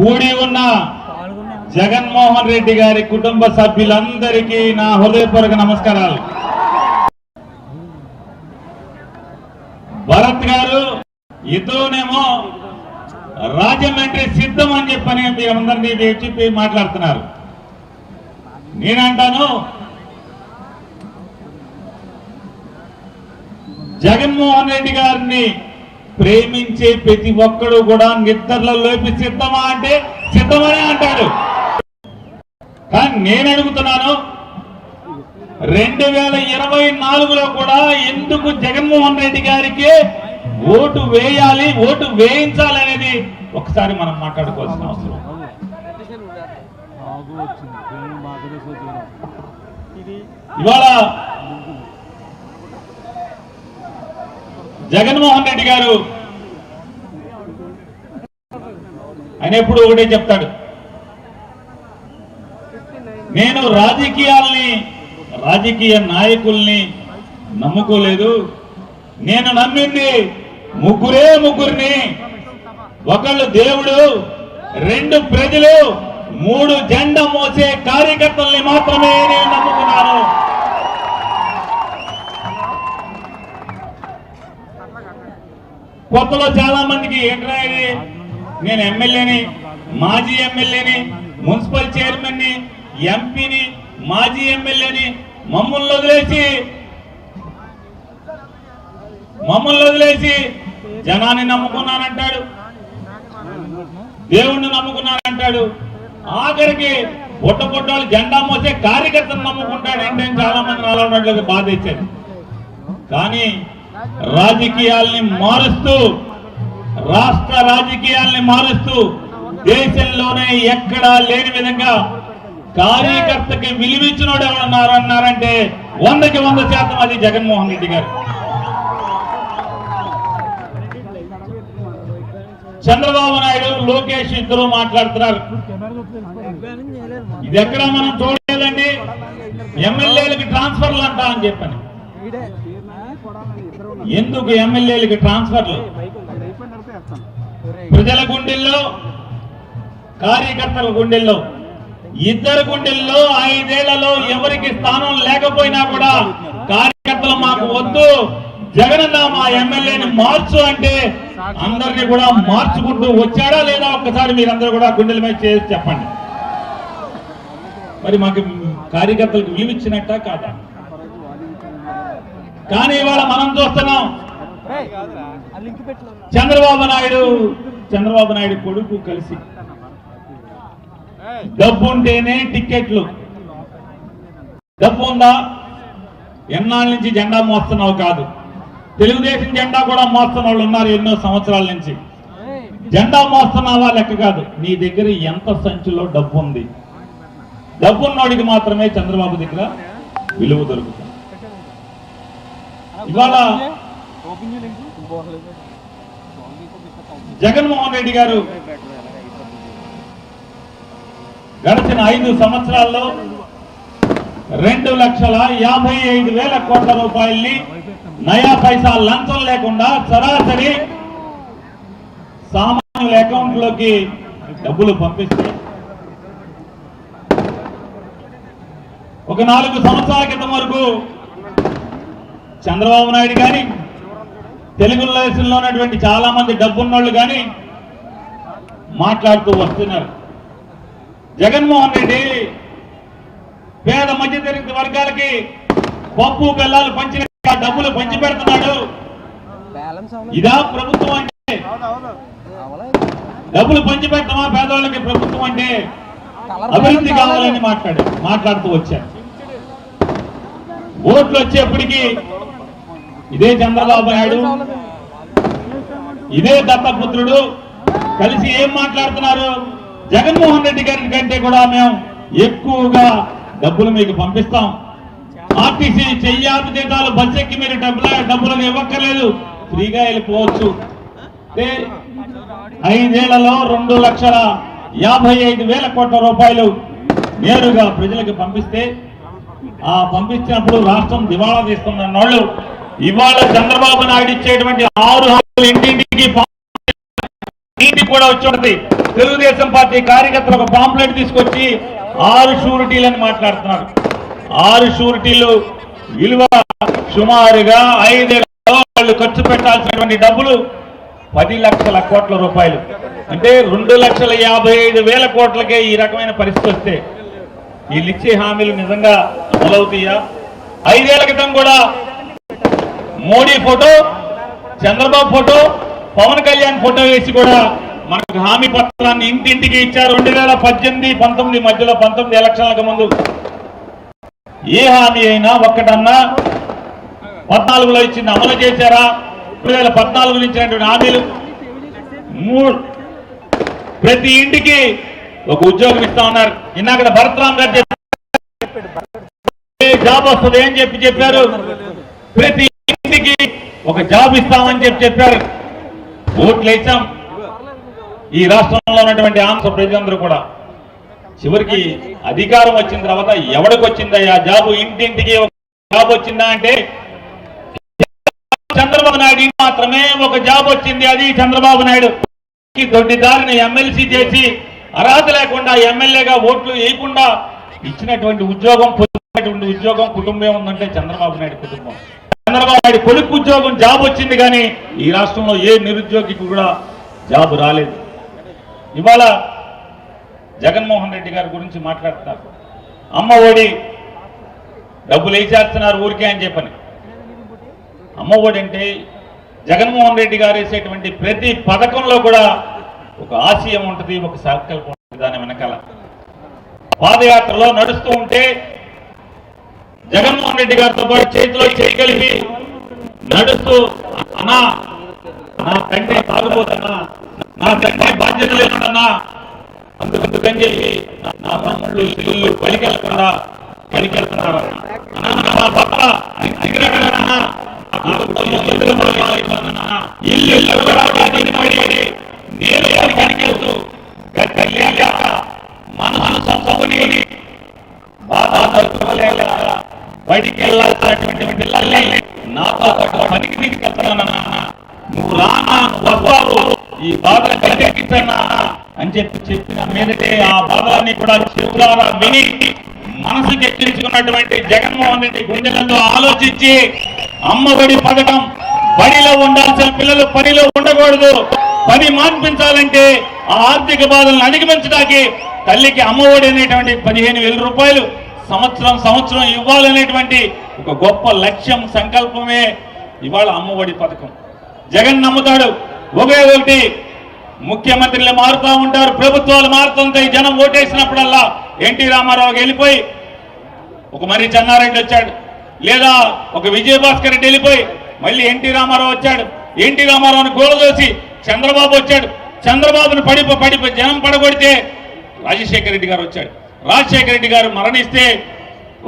కూడి ఉన్న జగన్మోహన్ రెడ్డి గారి కుటుంబ సభ్యులందరికీ నా హృదయపూర్వక నమస్కారాలు. భరత్ గారు ఇతరునేమో రాజమండ్రి సిద్ధం అని చెప్పని మీ అందరినీ చెప్పి మాట్లాడుతున్నారు. నేనంటాను జగన్మోహన్ రెడ్డి గారిని ప్రేమించే ప్రతి ఒక్కడు కూడా నిద్రలోకి సిద్ధమా అంటే సిద్ధమనే అంటాడు కానీ నేను అడుగుతున్నాను రెండు వేల ఇరవై నాలుగులో కూడా ఎందుకు జగన్మోహన్ రెడ్డి గారికి ఓటు వేయాలి ఓటు వేయించాలి అనేది ఒకసారి మనం మాట్లాడుకోవాల్సిన అవసరం. ఇవాళ జగన్మోహన్ రెడ్డి గారు. ఆయన ఎప్పుడు ఒకటే చెప్తాడు. నేను రాజకీయాల్ని రాజకీయ నాయకుల్ని నమ్ముకోలేదు. నేను నమ్మింది ముగ్గురే ముగ్గురిని. ఒకళ్ళు దేవుడు రెండు ప్రజలు మూడు జెండా మోసే కార్యకర్తల్ని మాత్రమే నేను నమ్ముకున్నాను కొత్తలో చాలా మందికి ఏంట్రా ఇది? నేను ఎమ్మెల్యేని మాజీ ఎమ్మెల్యేని మున్సిపల్ చైర్మన్ని ఎంపీని మాజీ ఎమ్మెల్యేని మమ్మల్ని వదిలేసి మమ్మల్ని వదిలేసి జనాన్ని నమ్ముకున్నానంటాడు. దేవుణ్ణి నమ్ముకున్నానంటాడు. ఆఖరికి పుట్టపుట్టాలు జెండా మోసే కార్యకర్తను నమ్ముకుంటాడు అంటే చాలా మంది నాలో బాధ ఇచ్చారు కానీ రాజకీయాల్ని మారుస్తూ రాష్ట్ర రాజకీయాల్ని మారుస్తూ దేశంలోనే ఎక్కడా లేని విధంగా కార్యకర్తకి విలువించినోడు ఎవరన్నారు అన్నారంటే వందకి వంద శాతం అది జగన్మోహన్ రెడ్డి గారు. చంద్రబాబు నాయుడు లోకేష్ ఇద్దరు మాట్లాడుతున్నారు. ఇది ఎక్కడ మనం చూడలేదండి. ఎమ్మెల్యేలకు ట్రాన్స్ఫర్లు అంటా అని చెప్పని. ఎందుకు ఎమ్మెల్యేలకి ట్రాన్స్ఫర్లు? ప్రజల గుండెల్లో కార్యకర్తల గుండెల్లో ఇద్దరు గుండెల్లో ఐదేళ్ళలో ఎవరికి స్థానం లేకపోయినా కూడా కార్యకర్తలు మాకు వద్దు. జగనన్న మా ఎమ్మెల్యేని మార్చు అంటే అందరినీ కూడా మార్చుకుంటూ వచ్చాడా లేదా ఒక్కసారి మీరందరూ కూడా గుండెల మీద చేసి చెప్పండి. మరి మాకు కార్యకర్తలకు వీలు ఇచ్చినట్ట కాదా? కానీ ఇవాళ మనం చూస్తున్నాం. చంద్రబాబు నాయుడు చంద్రబాబు నాయుడు కొడుకు కలిసి. డబ్బు ఉంటేనే టిక్కెట్లు. డబ్బు ఉందా? ఎన్నాళ్ళ నుంచి జెండా మోస్తున్నావు కాదు. తెలుగుదేశం జెండా కూడా మోస్తున్న వాళ్ళు ఉన్నారు ఎన్నో సంవత్సరాల నుంచి. జెండా మోస్తున్నావా లెక్క కాదు. నీ దగ్గర ఎంత సంచులో డబ్బు ఉంది? డబ్బు ఉన్నోడికి మాత్రమే చంద్రబాబు దగ్గర విలువ దొరుకుతుంది. ఇవాళ జగన్మోహన్ రెడ్డి గారు గడిచిన ఐదు సంవత్సరాల్లో రెండు లక్షల యాభై ఐదు వేల కోట్ల రూపాయల్ని నయా పైసా లంచం లేకుండా సరాసరి సామాన్యుల అకౌంట్లోకి డబ్బులు పంపిస్తే ఒక నాలుగు సంవత్సరాల క్రితం వరకు చంద్రబాబు నాయుడు కానీ తెలుగుదేశంలో ఉన్నటువంటి చాలా మంది డబ్బున్నోళ్ళు కానీ మాట్లాడుతూ వస్తున్నారు. జగన్మోహన్ రెడ్డి పేద మధ్యతరగతి వర్గాలకి పప్పు బెల్లాలు పంచి డబ్బులు పంచి పెడుతున్నాడు ఇదా ప్రభుత్వం అంటే. డబ్బులు పంచి పెడతామా పేదవాళ్ళకి ప్రభుత్వం అంటే? అభివృద్ధి కావాలని మాట్లాడు మాట్లాడుతూ వచ్చారు. ఓట్లు వచ్చేప్పటికీ ఇదే చంద్రబాబు నాయుడు. ఇదే దత్తపుత్రుడు. కలిసి ఏం మాట్లాడుతున్నారు? జగన్మోహన్ రెడ్డి గారి కంటే కూడా మేము ఎక్కువగా డబ్బులు మీకు పంపిస్తాం. ఆర్టీసీ చెయ్యాపి జీతాలు బస్ ఎక్కి మీరు డబ్బులు డబ్బులు ఇవ్వక్కర్లేదు. ఫ్రీగా వెళ్ళిపోవచ్చు. ఐదేళ్ళలో రెండు లక్షల యాభై ఐదు వేల కోట్ల రూపాయలు నేరుగా ప్రజలకు పంపిస్తే ఆ పంపించినప్పుడు రాష్ట్రం దివాళా తీస్తున్న వాళ్ళు ఇవాళ చంద్రబాబు నాయుడు ఇచ్చేటువంటి ఆరు హామీలు ఇంటింటికి నీటి కూడా వచ్చి తెలుగుదేశం పార్టీ కార్యకర్తలు ఒక పాంప్లెట్ తీసుకొచ్చి ఆరు షూరిటీలని మాట్లాడుతున్నారు. ఆరు షూరిటీలు విలువ సుమారుగా ఐదేళ్ళలో వాళ్ళు ఖర్చు పెట్టాల్సినటువంటి డబ్బులు పది లక్షల కోట్ల రూపాయలు. అంటే రెండు లక్షల యాభై ఐదు వేల కోట్లకే ఈ రకమైన పరిస్థితి వస్తే వీళ్ళు ఇచ్చే హామీలు నిజంగా అమలవుతాయా? ఐదేళ్ళ క్రితం కూడా Modi photo Chandrababu photo Pawan Kalyan photo వేసి కూడా మనకు హామీ పత్రాన్ని ఇంటింటికి ఇచ్చారు. రెండు వేల పద్దెనిమిది పంతొమ్మిది మధ్యలో పంతొమ్మిది ఎలక్షన్లకు ముందు. ఏ హామీ అయినా ఒక్కటన్నా పద్నాలుగులో ఇచ్చింది అమలు చేశారా? రెండు వేల పద్నాలుగులో ఇచ్చినటువంటి హామీలు. మూడు ప్రతి ఇంటికి ఒక ఉద్యోగం ఇస్తా ఉన్నారు. ఇందాక భరత్రామ్ గారు చెప్పారు. జాబ్ వస్తుంది అని చెప్పి చెప్పారు. ప్రతి ఇంటికి ఒక జాబ్ ఇస్తామని చెప్పి చెప్పారు. ఓట్లు వేసాం. ఈ రాష్ట్రంలో ఉన్నటువంటి ఆంధ్ర ప్రజలందరూ కూడా. చివరికి అధికారం వచ్చిన తర్వాత ఎవడికి వచ్చిందయ్యా జాబు? ఇంటింటికి ఒక జాబ్ వచ్చిందా అంటే చంద్రబాబు నాయుడు మాత్రమే ఒక జాబ్ వచ్చింది. అది చంద్రబాబు నాయుడు. దొడ్డి దారిని ఎమ్మెల్సీ చేసి అర్హత లేకుండా ఎమ్మెల్యేగా ఓట్లు వేయకుండా ఇచ్చినటువంటి ఉద్యోగం పొందినటువంటి ఉద్యోగం కుటుంబం ఉందంటే చంద్రబాబు నాయుడు కుటుంబం. చంద్రబాబు నాయుడు కొడుకు ఉద్యోగం జాబ్ వచ్చింది కానీ ఈ రాష్ట్రంలో ఏ నిరుద్యోగికి కూడా జాబ్ రాలేదు. ఇవాళ జగన్మోహన్ రెడ్డి గారి గురించి మాట్లాడుతున్నారు. అమ్మ ఒడి డబ్బులు వేసేస్తున్నారు ఊరికే అని చెప్పని. అమ్మ ఒడి అంటే జగన్మోహన్ రెడ్డి గారు వేసేటువంటి ప్రతి పథకంలో కూడా ఒక ఆశయం ఉంటుంది ఒక సంకల్పం ఉంటుంది దాని వెనకాల. పాదయాత్రలో నడుస్తూ ఉంటే జగన్మోహన్ రెడ్డి గారితో పాటు చేతిలో చేయి కలిపి నడుస్తూ అన్నా నా తండ్రి తాగుపోతున్నా నా తండ్రి బాధ్యత లేదన్నా అందుకు అందుకని చెప్పి నా తమ్ముళ్ళు చెల్లుళ్ళు పలికెళ్ళకుండా పలికెళ్తున్నారు అన్నా, నా భర్త ఇల్లు ఇల్లు కూడా నేను పలికెళ్తూ గట్టిగా మనసు బాధ తట్టుకోలేక బయటికి వెళ్ళాల్సినటువంటి పిల్లల్ని నాతో పాటు పనికి తీసుకెళ్తానన్నా నువ్వు రానా వస్తావు ఈ బాధలు గట్టెక్కించన్నా అని చెప్పి చెప్పిన మీదటే ఆ బాధలన్నీ కూడా చెవులారా విని మనసుకి ఎక్కించుకున్నటువంటి జగన్మోహన్ రెడ్డి గుండెలతో ఆలోచించి అమ్మఒడి పథకం బడిలో ఉండాల్సిన పిల్లలు పనిలో ఉండకూడదు. పని మాన్పించాలంటే ఆ ఆర్థిక బాధలను అధిగమించడానికి తల్లికి అమ్మఒడి అనేటువంటి పదిహేను వేల రూపాయలు సంవత్సరం సంవత్సరం ఇవ్వాలనేటువంటి ఒక గొప్ప లక్ష్యం సంకల్పమే ఇవాళ అమ్మఒడి పథకం. జగన్ నమ్ముతాడు. ఒకే ఒకటి ముఖ్యమంత్రులు మారుతూ ఉంటారు. ప్రభుత్వాలు మారుతుంటాయి. జనం ఓటేసినప్పుడల్లా ఎన్టీ రామారావుకి వెళ్ళిపోయి ఒక మరి చెన్నారెడ్డి వచ్చాడు. లేదా ఒక విజయభాస్కర్ రెడ్డి వెళ్ళిపోయి మళ్ళీ ఎన్టీ రామారావు వచ్చాడు. ఎన్టీ రామారావుని గోలదోసి చంద్రబాబు వచ్చాడు. చంద్రబాబును పడి పడి జనం పడగొడితే రాజశేఖర రెడ్డి గారు వచ్చాడు. రాజశేఖర రెడ్డి గారు మరణిస్తే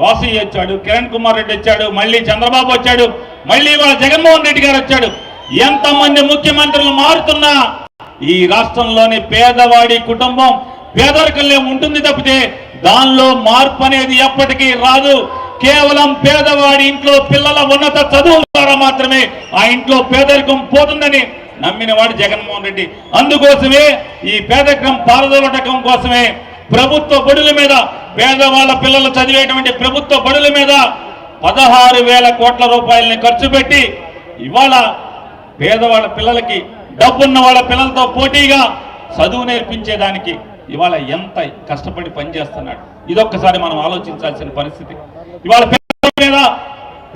వాసి వచ్చాడు కిరణ్ కుమార్ రెడ్డి వచ్చాడు మళ్ళీ చంద్రబాబు వచ్చాడు మళ్ళీ వాళ్ళ జగన్మోహన్ రెడ్డి గారు వచ్చాడు. ఎంతమంది ముఖ్యమంత్రులు మారుతున్నా ఈ రాష్ట్రంలోని పేదవాడి కుటుంబం పేదరికంలో ఉంటుంది తప్పితే దానిలో మార్పు అనేది ఎప్పటికీ రాదు. కేవలం పేదవాడి ఇంట్లో పిల్లల ఉన్నత చదువు ద్వారా మాత్రమే ఆ ఇంట్లో పేదరికం పోతుందని నమ్మిన వాడు జగన్మోహన్ రెడ్డి. అందుకోసమే ఈ పేదరికం పారదోలటకం కోసమే ప్రభుత్వ బడుల మీద పేదవాళ్ళ పిల్లలు చదివేటువంటి ప్రభుత్వ బడుల మీద పదహారు వేల కోట్ల రూపాయలని ఖర్చు పెట్టి ఇవాళ పేదవాళ్ళ పిల్లలకి డబ్బున్న వాళ్ళ పిల్లలతో పోటీగా చదువు నేర్పించేదానికి ఇవాళ ఎంత కష్టపడి పనిచేస్తున్నాడు. ఇదొక్కసారి మనం ఆలోచించాల్సిన పరిస్థితి. ఇవాళ పేదల మీద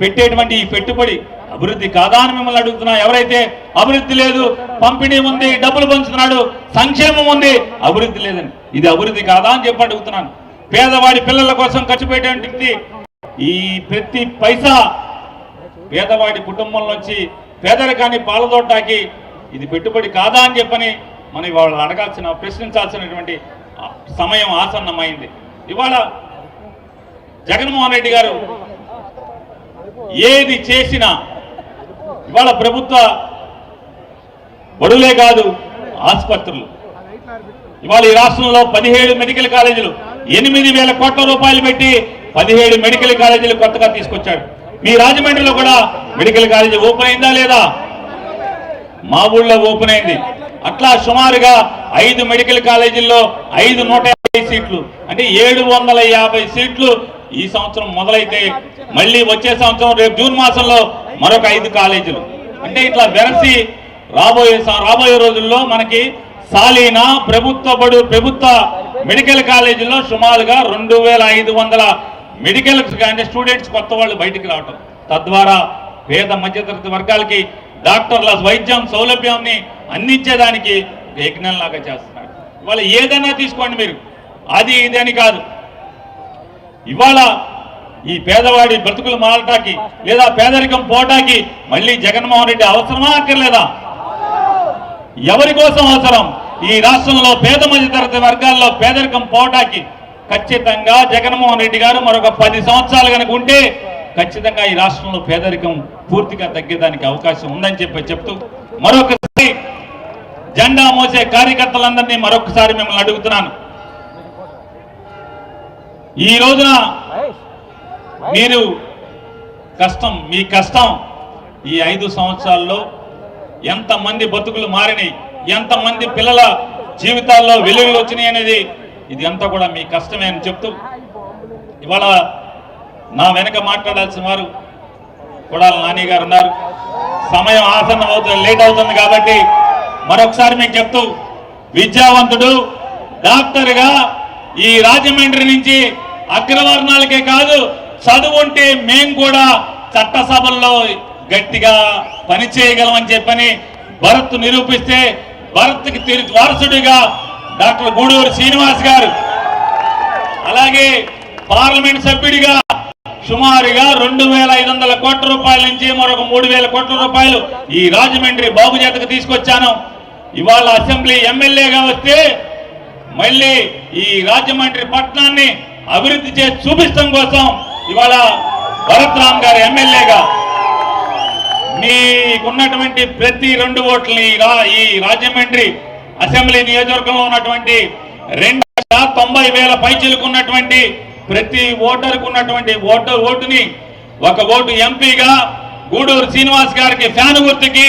పెట్టేటువంటి ఈ పెట్టుబడి అభివృద్ధి కాదా అని మిమ్మల్ని అడుగుతున్నా. ఎవరైతే అభివృద్ధి లేదు పంపిణీ ఉంది డబ్బులు పంచుతున్నాడు సంక్షేమం ఉంది అభివృద్ధి లేదని ఇది అభివృద్ధి కాదా అని చెప్పి అడుగుతున్నాను. పేదవాడి పిల్లల కోసం ఖర్చు పెట్టేటువంటి ఈ ప్రతి పైసా పేదవాడి కుటుంబం నుంచి పేదరికాన్ని పాలదోటాకి ఇది పెట్టుబడి కాదా అని చెప్పని మనం ఇవాళ అడగాల్సిన ప్రశ్నించాల్సినటువంటి సమయం ఆసన్నమైంది. ఇవాళ జగన్మోహన్ రెడ్డి గారు ఏది చేసినా ఇవాళ ప్రభుత్వ బడులే కాదు ఆసుపత్రులు. ఇవాళ ఈ రాష్ట్రంలో పదిహేడు మెడికల్ కాలేజీలు ఎనిమిది వేల కోట్ల రూపాయలు పెట్టి పదిహేడు మెడికల్ కాలేజీలు కొత్తగా తీసుకొచ్చాడు. మీ రాజమండ్రిలో కూడా మెడికల్ కాలేజీ ఓపెన్ అయిందా లేదా? మా ఊళ్ళో ఓపెన్ అయింది. అట్లా సుమారుగా ఐదు మెడికల్ కాలేజీల్లో ఐదు నూట యాభై సీట్లు అంటే ఏడు వందల యాభై సీట్లు ఈ సంవత్సరం మొదలైతే. మళ్ళీ వచ్చే సంవత్సరం రేపు జూన్ మాసంలో మరొక ఐదు కాలేజీలు. అంటే ఇట్లా వెరసి రాబోయే రాబోయే రోజుల్లో మనకి సాలీనా ప్రభుత్వ బడు ప్రభుత్వ మెడికల్ కాలేజీలో సుమారుగా రెండు వేల ఐదు వందల మెడికల్ అంటే స్టూడెంట్స్ కొత్త వాళ్ళు బయటికి రావటం. తద్వారా పేద మధ్యతరగతి వర్గాలకి డాక్టర్ల వైద్యం సౌలభ్యాన్ని అందించేదానికి యజ్ఞంలాగా చేస్తున్నారు. ఇవాళ ఏదైనా తీసుకోండి మీరు. అది ఇది అని కాదు. ఇవాళ ఈ పేదవాడి బ్రతుకులు మారటానికి లేదా పేదరికం పోటానికి మళ్ళీ జగన్మోహన్ రెడ్డి అవసరమా అక్కర్లేదా? ఎవరి కోసం అవసరం? ఈ రాష్ట్రంలో పేద మధ్యతరగతి వర్గాల్లో పేదరికం పోటాకి ఖచ్చితంగా జగన్మోహన్ రెడ్డి గారు మరొక పది సంవత్సరాలు కనుక ఉంటే ఖచ్చితంగా ఈ రాష్ట్రంలో పేదరికం పూర్తిగా తగ్గేదానికి అవకాశం ఉందని చెప్పి చెప్తూ మరొకసారి జెండా మోసే కార్యకర్తలందరినీ మరొకసారి మిమ్మల్ని అడుగుతున్నాను. ఈ రోజున మీరు కష్టం మీ కష్టం ఈ ఐదు సంవత్సరాల్లో ఎంతమంది బతుకులు మారినాయి ఎంతమంది పిల్లల జీవితాల్లో వెలుగులు వచ్చినాయి అనేది ఇది అంతా కూడా మీ కష్టమే అని చెప్తూ ఇవాళ నా వెనక మాట్లాడాల్సిన వారు కొడాల నాని గారు ఉన్నారు. సమయం ఆసన్నం అవుతుంది లేట్ అవుతుంది కాబట్టి మరొకసారి మీకు చెప్తూ విద్యావంతుడు డాక్టర్గా ఈ రాజమండ్రి నుంచి అగ్రవర్ణాలకే కాదు చదువు ఉంటే మేం కూడా చట్టసభల్లో గట్టిగా పని చేయగలమని చెప్పని భరత్ నిరూపిస్తే భరత్కి తిరిగి వారసుడిగా డాక్టర్ గూడూరు శ్రీనివాస్ గారు. అలాగే పార్లమెంట్ సభ్యుడిగా సుమారుగా రెండు వేల ఐదు వందల కోట్ల రూపాయల నుంచి మరొక మూడు వేల కోట్ల రూపాయలు ఈ రాజమండ్రి బాబు చేతకు తీసుకొచ్చాను. ఇవాళ అసెంబ్లీ ఎమ్మెల్యేగా వస్తే మళ్ళీ ఈ రాజమండ్రి పట్టణాన్ని అభివృద్ధి చేసి చూపించడం కోసం ఇవాళ భరత్ రామ్ గారు ఎమ్మెల్యేగా మీకున్నటువంటి ప్రతి రెండు ఓట్లని ఈ రా- ఈ రాజమండ్రి అసెంబ్లీ నియోజకవర్గంలో ఉన్నటువంటి రెండు తొంభై వేల పైచీలకు ఉన్నటువంటి ప్రతి ఓటర్కు ఉన్నటువంటి ఓటర్ ఓటుని ఒక ఓటు ఎంపీగా గూడూరు శ్రీనివాస్ గారికి ఫ్యాన్ గుర్తుకి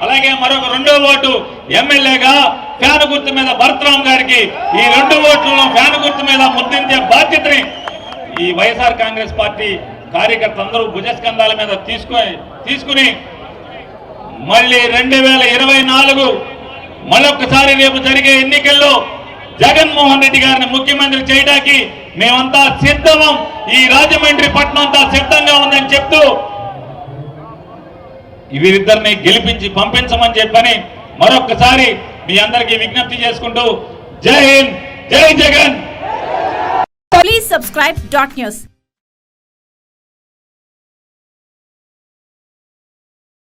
అలాగే మరొక రెండో ఓటు ఎమ్మెల్యేగా ఫ్యాన్ గుర్తు మీద భరతరామ్ గారికి ఈ రెండు ఓట్లను ఫ్యాన్ గుర్తు మీద ముద్రించే బాధ్యతని ఈ వైఎస్ఆర్ కాంగ్రెస్ పార్టీ కార్యకర్తలందరూ భుజస్కంధాల మీద తీసుకొని తీసుకుని మళ్ళీ రెండు వేల ఇరవై నాలుగు మరొకసారి రేపు జరిగే ఎన్నికల్లో జగన్మోహన్ రెడ్డి గారిని ముఖ్యమంత్రి చేయడానికి మేమంతా సిద్ధమం ఈ రాజమండ్రి పట్టణం అంతా సిద్ధంగా ఉందని చెప్తూ వీరిద్దరిని గెలిపించి పంపించమని చెప్పని మరొకసారి మీ అందరికీ విజ్ఞప్తి చేసుకుంటూ జై హింద్ జై Jagan Please subscribe dot news.